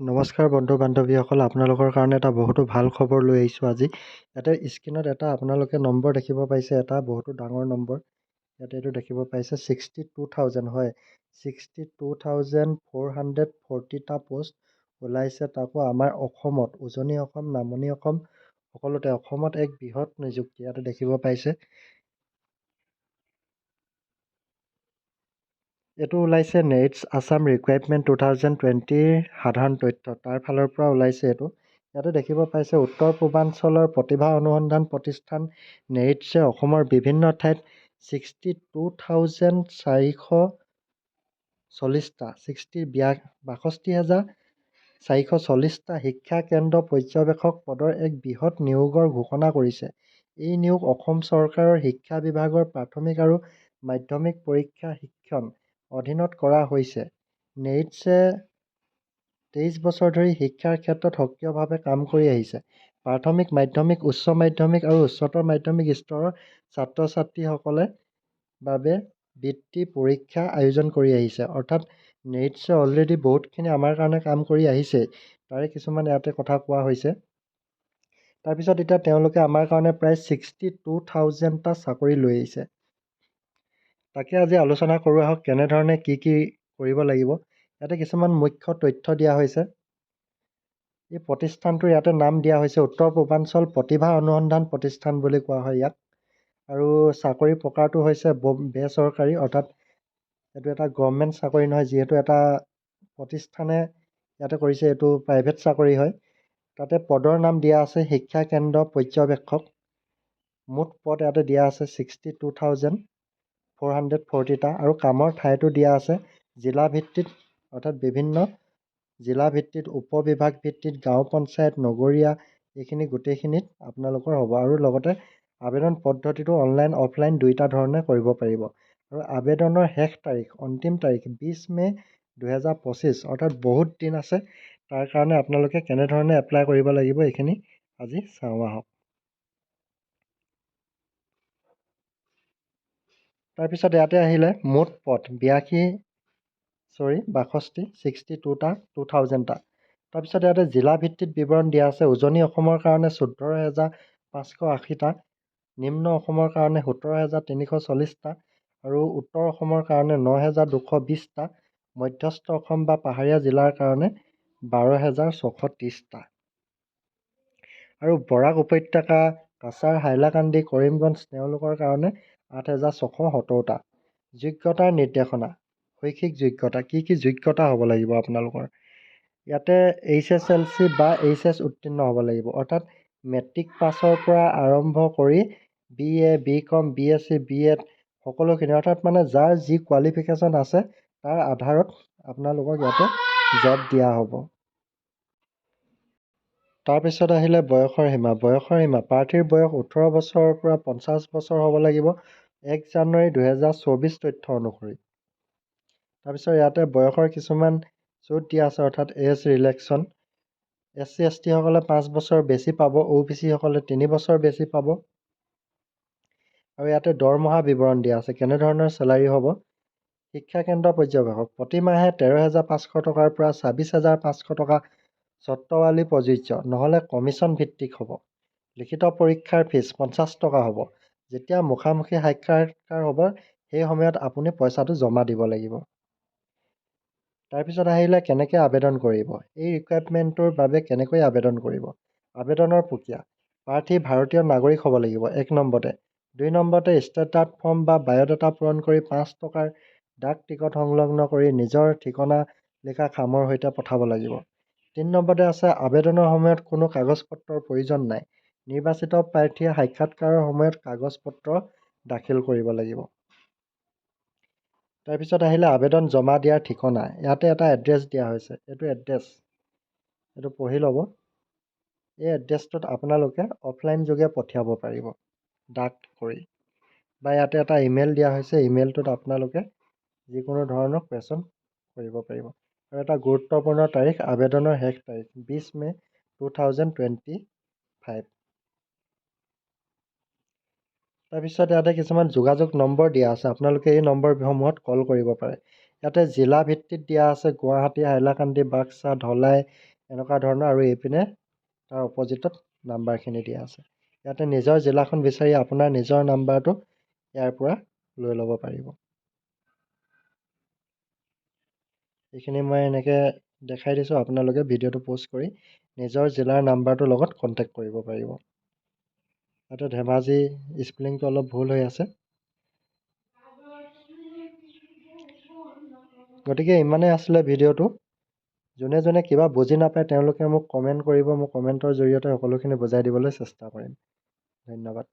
নমস্কাৰ বন্ধু বান্ধৱীসকল আপোনালোকৰ কাৰণে এটা বহুতো ভাল খবৰ লৈ আহিছোঁ আজি। ইয়াতে স্ক্ৰীণত এটা আপোনালোকে নম্বৰ দেখিব পাইছে এটা বহুতো ডাঙৰ নম্বৰ। ইয়াতে এইটো দেখিব পাইছে ছিক্সটি টু থাউজেণ্ড হয়। Sixty two thousand four hundred ফৰ্টিটা post ওলাইছে তাকো আমাৰ অসমত উজনি অসম নামনি অসম সকলোতে অসমত এক বৃহৎ নিযুক্তি ইয়াতে দেখিব পাইছে। এইটো ওলাইছে নেৰিটছ আছাম ৰিকুৱাৰমেণ্ট টু থাউজেণ্ড টুৱেণ্টিৰ সাধাৰণ তথ্য। তাৰ ফালৰ পৰা ওলাইছে এইটো। ইয়াতে দেখিব পাইছে উত্তৰ পূৰ্বাঞ্চলৰ প্ৰতিভা অনুসন্ধান প্ৰতিষ্ঠান নেৰিটছে অসমৰ বিভিন্ন ঠাইত ছিক্সটি টু থাউজেণ্ড চাৰিশ চল্লিছটা ছিক্সটি বিয়া বাষষ্ঠি হাজাৰ চাৰিশ চল্লিছটা শিক্ষা কেন্দ্ৰ পৰ্যবেক্ষক পদৰ এক বৃহৎ নিয়োগৰ ঘোষণা কৰিছে। এই নিয়োগ অসম চৰকাৰৰ শিক্ষা বিভাগৰ প্ৰাথমিক আৰু মাধ্যমিক পৰীক্ষা শিক্ষণ অধীনত কৰা হৈছে। নেৰিটছে তেইছ বছৰ ধৰি শিক্ষাৰ ক্ষেত্ৰত সক্ৰিয়ভাৱে কাম কৰি আহিছে। প্ৰাথমিক মাধ্যমিক উচ্চ মাধ্যমিক আৰু উচ্চতৰ মাধ্যমিক স্তৰৰ ছাত্ৰ ছাত্ৰীসকলে বাবে বৃত্তি পৰীক্ষা আয়োজন কৰি আহিছে। অৰ্থাৎ নেৰিটছে অলৰেডি বহুতখিনি আমাৰ কাৰণে কাম কৰি আহিছে তাৰে কিছুমান ইয়াতে কথা কোৱা হৈছে। তাৰপিছত এতিয়া তেওঁলোকে আমাৰ কাৰণে প্ৰায় ছিক্সটি টু থাউজেণ্ডটা চাকৰি লৈ আহিছে। তাকে আজি আলোচনা কৰোঁ আহক কেনেধৰণে কি কি কৰিব লাগিব। ইয়াতে কিছুমান মুখ্য তথ্য দিয়া হৈছে। এই প্ৰতিষ্ঠানটোৰ ইয়াতে নাম দিয়া হৈছে উত্তৰ পূৰ্বাঞ্চল প্ৰতিভা অনুসন্ধান প্ৰতিষ্ঠান বুলি কোৱা হয় ইয়াক। আৰু চাকৰি প্ৰকাৰটো হৈছে বেচৰকাৰী অৰ্থাৎ এইটো এটা গভৰ্ণমেণ্ট চাকৰি নহয় যিহেতু এটা প্ৰতিষ্ঠানে ইয়াতে কৰিছে এইটো প্ৰাইভেট চাকৰি হয়। তাতে পদৰ নাম দিয়া আছে শিক্ষা কেন্দ্ৰ পৰ্যবেক্ষক। মুঠ পদ ইয়াতে দিয়া আছে sixty two thousand. Four hundred ফৰ্টিটা আৰু কামৰ ঠাইটো দিয়া আছে। জিলা ভিত্তিত অৰ্থাৎ বিভিন্ন জিলা ভিত্তিত উপবিভাগ ভিত্তিত গাঁও পঞ্চায়ত নগৰীয়া এইখিনি গোটেইখিনিত আপোনালোকৰ হ'ব। আৰু লগতে আবেদন পদ্ধতিটো অনলাইন অফলাইন দুয়োটা ধৰণে কৰিব পাৰিব। আৰু আবেদনৰ শেষ তাৰিখ অন্তিম তাৰিখ বিছ মে' দুহেজাৰ পঁচিছ অৰ্থাৎ বহুত দিন আছে। তাৰ কাৰণে আপোনালোকে কেনেধৰণে এপ্লাই কৰিব লাগিব এইখিনি আজি চাওঁ আহক। তাৰপিছত ইয়াতে আহিলে মুঠ পদ বিয়াশী চৰি বাষষ্ঠি ছিক্সটি টুটা টু। থাউজেণ্ডটা তাৰপিছত ইয়াতে জিলা ভিত্তিত বিৱৰণ দিয়া আছে উজনি অসমৰ কাৰণে চৈধ্য হেজাৰ পাঁচশ আশীটা নিম্ন অসমৰ কাৰণে সোতৰ হেজাৰ তিনিশ চল্লিছটা আৰু উত্তৰ অসমৰ কাৰণে ন হেজাৰ দুশ বিছটা মধ্যস্থ অসম বা পাহাৰীয়া জিলাৰ কাৰণে বাৰ হেজাৰ ছশ ত্ৰিছটা আৰু বৰাক উপত্যকা কাছাৰ হাইলাকান্দি কৰিমগঞ্জ তেওঁলোকৰ কাৰণে আঠ হেজাৰ ছশ সত্তৰটা। যোগ্যতাৰ নিৰ্দেশনা। শৈক্ষিক যোগ্যতা কি কি যোগ্যতা হ'ব লাগিব আপোনালোকৰ? ইয়াতে এইচ এছ এল চি বা এইচ এছ উত্তীৰ্ণ হ'ব লাগিব। অৰ্থাৎ মেট্ৰিক পাছৰ পৰা আৰম্ভ কৰি B A B Com B S C B Ed সকলোখিনি। অৰ্থাৎ মানে যাৰ যি কোৱালিফিকেশ্যন আছে তাৰ আধাৰত আপোনালোকক ইয়াতে জব দিয়া হ'ব। তাৰপিছত আহিলে বয়সৰ সীমা। বয়সৰ সীমা প্ৰাৰ্থীৰ বয়স ওঠৰ বছৰৰ পৰা পঞ্চাছ বছৰ হ'ব লাগিব এক জানুৱাৰী দুহেজাৰ চৌবিছ তথ্য অনুসৰি। তাৰপিছত ইয়াতে বয়সৰ কিছুমান চুট দিয়া আছে অৰ্থাৎ age relaxation S C S টিসকলে পাঁচ বছৰ বেছি পাব অ' বি চিসকলে তিনি বছৰ বেছি পাব। আৰু ইয়াতে দৰমহা বিৱৰণ দিয়া আছে কেনেধৰণৰ চেলাৰী হ'ব। শিক্ষা কেন্দ্ৰ পৰ্যবেক্ষক প্ৰতিমাহে তেৰ হেজাৰ পাঁচশ টকাৰ পৰা ছাব্বিছ হেজাৰ পাঁচশ টকা স্বত্বৱালী প্ৰযোজ্য নহ'লে কমিশ্যন ভিত্তিক হ'ব। লিখিত পৰীক্ষাৰ ফিজ পঞ্চাছ টকা হ'ব। যেতিয়া মুখামুখি সাক্ষাৎকাৰ হ'ব সেই সময়ত আপুনি পইচাটো জমা দিব লাগিব। তাৰপিছত আহিলে কেনেকৈ আবেদন কৰিব? এই ৰিকুৱাৰমেণ্টটোৰ বাবে কেনেকৈ আবেদন কৰিব? আবেদনৰ প্ৰক্ৰিয়া। প্ৰাৰ্থী ভাৰতীয় নাগৰিক হ'ব লাগিব এক নম্বৰতে। দুই নম্বৰতে ষ্টেটাৰ্ট ফৰ্ম বা বায়'ডাটা পূৰণ কৰি পাঁচ টকাৰ ডাক টিকট সংলগ্ন কৰি নিজৰ ঠিকনা লিখা খামৰ সৈতে পঠাব লাগিব। তিনি নম্বৰতে আছে আবেদনৰ সময়ত কোনো কাগজ পত্ৰৰ প্ৰয়োজন নাই। নিৰ্বাচিত প্ৰাৰ্থীয়ে সাক্ষাৎকাৰৰ সময়ত কাগজ পত্ৰ দাখিল কৰিব লাগিব। তাৰপিছত আহিলে আবেদন জমা দিয়াৰ ঠিকনা। ইয়াতে এটা এড্ৰেছ দিয়া হৈছে। এইটো এড্ৰেছ। এইটো পঢ়ি ল'ব। এই এড্ৰেছটোত আপোনালোকে অফলাইন যোগে পঠিয়াব পাৰিব। ডাক কৰি। বা ইয়াতে এটা ইমেইল দিয়া হৈছে। ইমেইলটোত আপোনালোকে যিকোনো ধৰণৰ কুৱেশ্যন কৰিব পাৰিব। আৰু এটা গুৰুত্বপূৰ্ণ তাৰিখ আবেদনৰ শেষ তাৰিখ বিছ May' two thousand twenty five তাৰপিছত ইয়াতে কিছুমান যোগাযোগ নম্বৰ দিয়া আছে। আপোনালোকে এই নম্বৰসমূহত কল কৰিব পাৰে। ইয়াতে জিলা ভিত্তিত দিয়া আছে গুৱাহাটী হাইলাকান্দি বাক্সা ধলাই এনেকুৱা ধৰণৰ আৰু এইপিনে তাৰ অপজিটত নাম্বাৰখিনি দিয়া আছে। ইয়াতে নিজৰ জিলাখন বিচাৰি আপোনাৰ নিজৰ নাম্বাৰটো ইয়াৰ পৰা লৈ ল'ব পাৰিব। এইখিনি মই এনেকৈ দেখাই দিছোঁ আপোনালোকে ভিডিঅ'টো প'ষ্ট কৰি নিজৰ জিলাৰ নাম্বাৰটোৰ লগত কণ্টেক্ট কৰিব পাৰিব। ইয়াতে ধেমাজি স্পেলিংটো অলপ ভুল হৈ আছে। গতিকে ইমানেই আছিলে ভিডিঅ'টো। যোনে যোনে কিবা বুজি নাপায় তেওঁলোকে মোক কমেণ্ট কৰিব মোক কমেণ্টৰ জৰিয়তে সকলোখিনি বুজাই দিবলৈ চেষ্টা কৰিম। ধন্যবাদ।